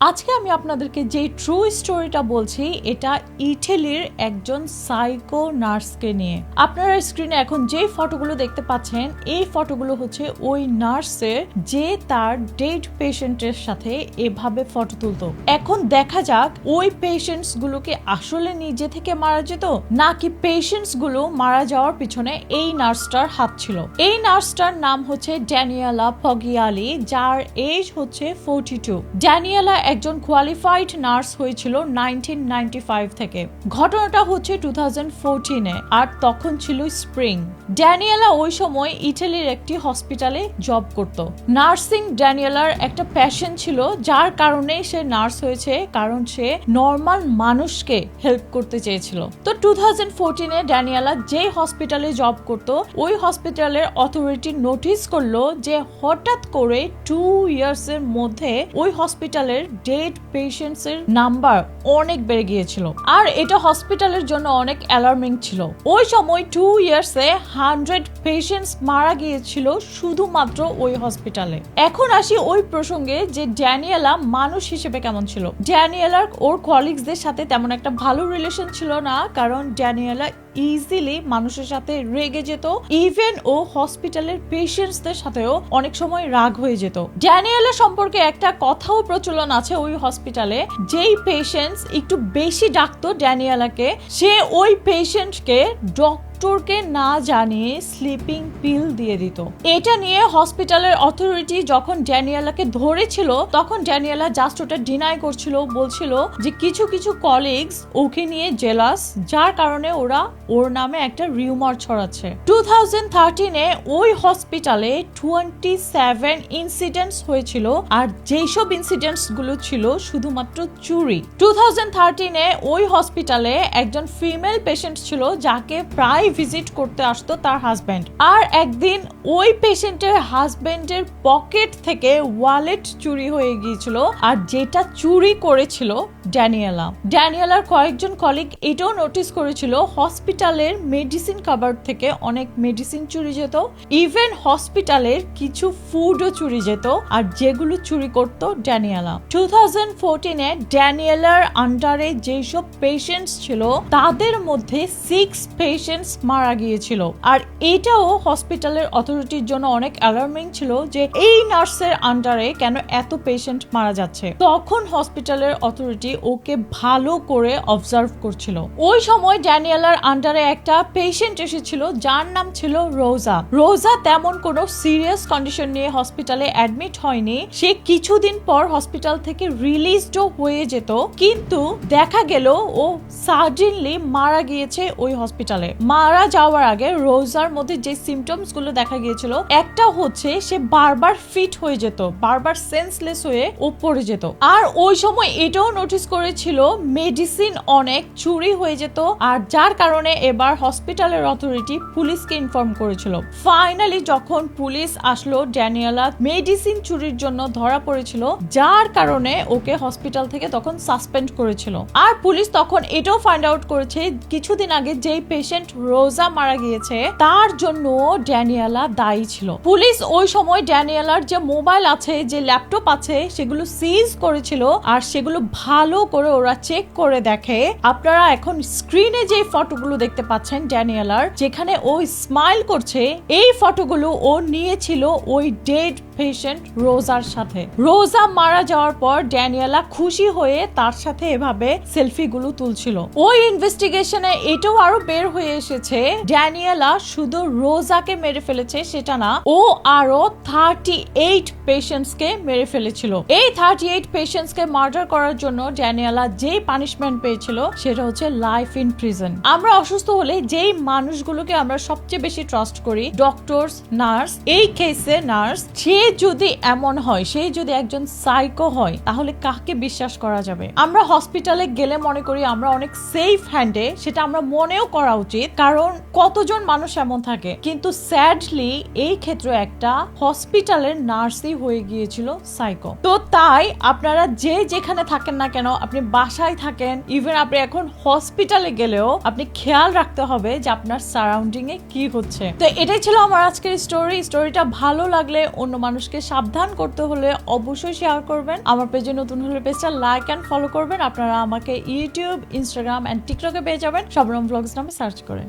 আজকে আমি আপনাদেরকে যে ট্রু স্টোরিটা বলছি, এটা ইটালির একজন সাইকো নার্সকে নিয়ে। আপনারা স্ক্রিনে এখন যে ফটোগুলো দেখতে পাচ্ছেন, এই ফটোগুলো হচ্ছে ওই নার্সের যে তার ডেড পেশেন্টের সাথে এভাবে ফটো তুলতো। এখন দেখা যাক, ওই পেশেন্টস গুলোকে আসলে নিজে থেকে মারা যেত, নাকি পেশেন্টসগুলো মারা যাওয়ার পিছনে এই নার্সটার হাত ছিল? এই নার্সটার নাম হচ্ছে ড্যানিয়ালা ফগিয়ালি যার এজ হচ্ছে ফোর্টি টু ড্যানিয়ালা একজন কোয়ালিফাইড নার্স হয়েছিল নাইনটিন থেকে। ঘটনাটা হচ্ছে টু থাউজেন্ড আর তখন ছিল স্প্রিং ড্যানিয়েলা ওই সময় ইটালির একটি হসপিটালে জব করত। নার্সিং ড্যানিয়েলার একটা প্যাশন ছিল, যার কারণে সে নার্স হয়েছে, কারণ সে নর্মাল মানুষকে হেল্প করতে চেয়েছিল। তো টু থাউজেন্ড ফোরটিনে ড্যানিয়েলা যে হসপিটালে জব করত, ওই হসপিটালের অথরিটি নোটিস করল যে হঠাৎ করে টু ইয়ার্স এর মধ্যে ওই হসপিটালের ডেড পেশেন্টস এর নাম্বার অনেক বেড়ে গিয়েছিল। আর এটা হসপিটালের জন্য অনেক অ্যালার্মিং ছিল। ওই সময় টু ইয়ার্সে হান্ড্রেড পেশেন্টস মারা গিয়েছিল শুধুমাত্র ওই হসপিটালে এখন আসি ওই প্রসঙ্গে যে ড্যানিয়েলা মানুষ হিসেবে কেমন ছিল। ড্যানিয়েলার ওর কলিগসদের সাথে তেমন একটা ভালো রিলেশন ছিল না, কারণ ড্যানিয়েলা ইজিলি মানুষের সাথে রেগে যেত ইভেন ও হসপিটালের পেশেন্টসদের সাথেও অনেক সময় রাগ হয়ে যেত। ড্যানিয়েলের সম্পর্কে একটা কথাও প্রচলন আছে ওই হসপিটালে যেই পেশেন্টস একটু বেশি ডাকতো ড্যানিয়েলাকে, সে ওই পেশেন্টকে ডক্টর ডক্টরকে না জানিয়ে স্লিপিং পিল দিয়ে দিত। এটা নিয়ে হসপিটালের অথরিটি যখন ড্যানিয়েলাকে ধরেছিল, তখন ড্যানিয়েলা জাস্ট ওটা ডিনাই করছিল, বলছিল যে কিছু কিছু কলিগস ওকে নিয়ে জেলাস যার কারণে ওরা ওর নামে একটা রিউমার ছড়াচ্ছে। টু থাউজেন্ড থার্টিনে ওই হসপিটালে টোয়েন্টি সেভেন ইনসিডেন্টস হয়েছিল, আর যেসব ইনসিডেন্টসগুলো ছিল শুধুমাত্র চুরি। টু থাউজেন্ড থার্টিনে ওই হসপিটালে একজন ফিমেল পেশেন্ট ছিল, যাকে প্রায় ভিজিট করতে আসতো তার হাজব্যান্ড আর একদিন ওই পেশেন্টের হাজব্যান্ডের পকেট থেকে ওয়ালেট চুরি হয়ে গিয়েছিল। আর যেটা চুরি করেছিল ড্যানিয়েলা। ড্যানিয়েলার কয়েকজন কলিগ এটাও নোটিস করেছিল হসপিটালের মেডিসিন কাবার থেকে অনেক মেডিসিন চুরি যেত। ইভেন হসপিটালের কিছু ফুডও চুরি যেত। আর যেগুলো চুরি করত ড্যানিয়েলা। টু থাউজেন্ড ফোরটিনে ড্যানিয়েলার আন্ডারে যেসব পেশেন্টস ছিল, তাদের মধ্যে সিক্স পেশেন্টস মারা গিয়েছিল। আর এটাও হসপিটালের অথরিটির জন্য অনেক অ্যালার্মিং ছিল যে এই নার্সের আন্ডারে কেন এত পেশেন্ট মারা যাচ্ছে। তখন হসপিটালের অথরিটি ওকে ভালো করে অবজার্ভ করছিল। ওই সময় ড্যানিয়েলার আন্ডারে একটা পেশেন্ট এসেছিল, যার নাম ছিল রোজা। রোজা তেমন কোনো সিরিয়াস কন্ডিশন নিয়ে হসপিটালে অ্যাডমিট হয়নি। সে কিছুদিন পর হসপিটাল থেকে রিলিজডও হয়ে যেত। কিন্তু দেখা গেল ও সাডেনলি মারা গিয়েছে ওই হসপিটালে মারা যাওয়ার আগে রোজার মধ্যে যে সিমটমসগুলো দেখা গিয়েছিল, একটা হচ্ছে সে বারবার ফিট হয়ে যেত, বারবার সেন্সলেস হয়ে ও পড়ে যেত। আর ওই সময় এটাও নোটিস করেছিল মেডিসিন অনেক চুরি হয়ে যেত আর যার কারণে এবার হসপিটালের অথরিটি পুলিশকে ইনফর্ম করেছিল। ফাইনালি যখন পুলিশ আসলো, ড্যানিয়েলা মেডিসিন চুরির জন্য ধরা পড়েছিল, যার কারণে ওকে হসপিটাল থেকে তখন সাসপেন্ড করেছিল। আর পুলিশ তখন এটাও ফাইন্ড আউট করেছে, কিছুদিন আগে যেই পেশেন্ট রোজা মারা গিয়েছে, তার জন্য ড্যানিয়েলা দায়ী ছিল। পুলিশ ওই সময় ড্যানিয়েলার যে মোবাইল আছে, যে ল্যাপটপ আছে, সেগুলো সিজ করেছিল আর সেগুলো ভালো করে ওরা চেক করে দেখে। আপনারা এখন স্ক্রিনে যে ফটোগুলো দেখতে পাচ্ছেন ড্যানিয়েলার, যেখানে ও স্মাইল করছে, এই ফটোগুলো ও নিয়েছিল ওই ডেড পেশেন্ট রোজার সাথে। রোজা মারা যাওয়ার পর ড্যানিয়েলা খুশি হয়ে তার সাথে এভাবে সেলফি গুলো তুলছিল। ওই ইনভেস্টিগেশনে এটাও আরও বের হয়ে এসেছে ড্যানিয়েলা শুধু রোজাকে মেরে ফেলেছে, সেটা না, ও আরও থার্টি এইট পেশেন্টস কে মেরে ফেলেছিল। এই থার্টি এইট পেশেন্টস কে মার্ডার করার জন্য ড্যানিয়েলা যে পানিশমেন্ট পেয়েছিল, সেটা হচ্ছে লাইফ ইন প্রিজন আমরা অসুস্থ হলে যেই মানুষগুলোকে আমরা সবচেয়ে বেশি ট্রাস্ট করি ডক্টরস নার্স এই কেসে নার্স সে যদি এমন হয়, সে যদি একজন সাইকো হয়, তাহলে কাকে বিশ্বাস করা যাবে? আমরা হসপিটালে গেলে মনে করি আমরা অনেক সেফ হ্যান্ডে সেটা আমরা মনেও করা উচিত। কারণ কারণ কতজন মানুষ এমন থাকে? কিন্তু স্যাডলি এই ক্ষেত্রে একটা হসপিটালের নার্সই হয়ে গিয়েছিল সাইকো তো তাই আপনারা যে যেখানে থাকেন না কেন, আপনি বাসায় থাকেন ইভেন আপনি এখন হসপিটালে গেলেও আপনি খেয়াল রাখতে হবে যে আপনার সারাউন্ডিং এ কি হচ্ছে। তো এটাই ছিল আমার আজকের স্টোরি স্টোরিটা ভালো লাগলে অন্য মানুষকে সাবধান করতে হলে অবশ্যই শেয়ার করবেন। আমার পেজে নতুন হলে পেজটা লাইক অ্যান্ড ফলো করবেন। আপনারা আমাকে ইউটিউব ইনস্টাগ্রাম অ্যান্ড টিকটকে পেয়ে যাবেন। সবরম ব্লগস নামে সার্চ করেন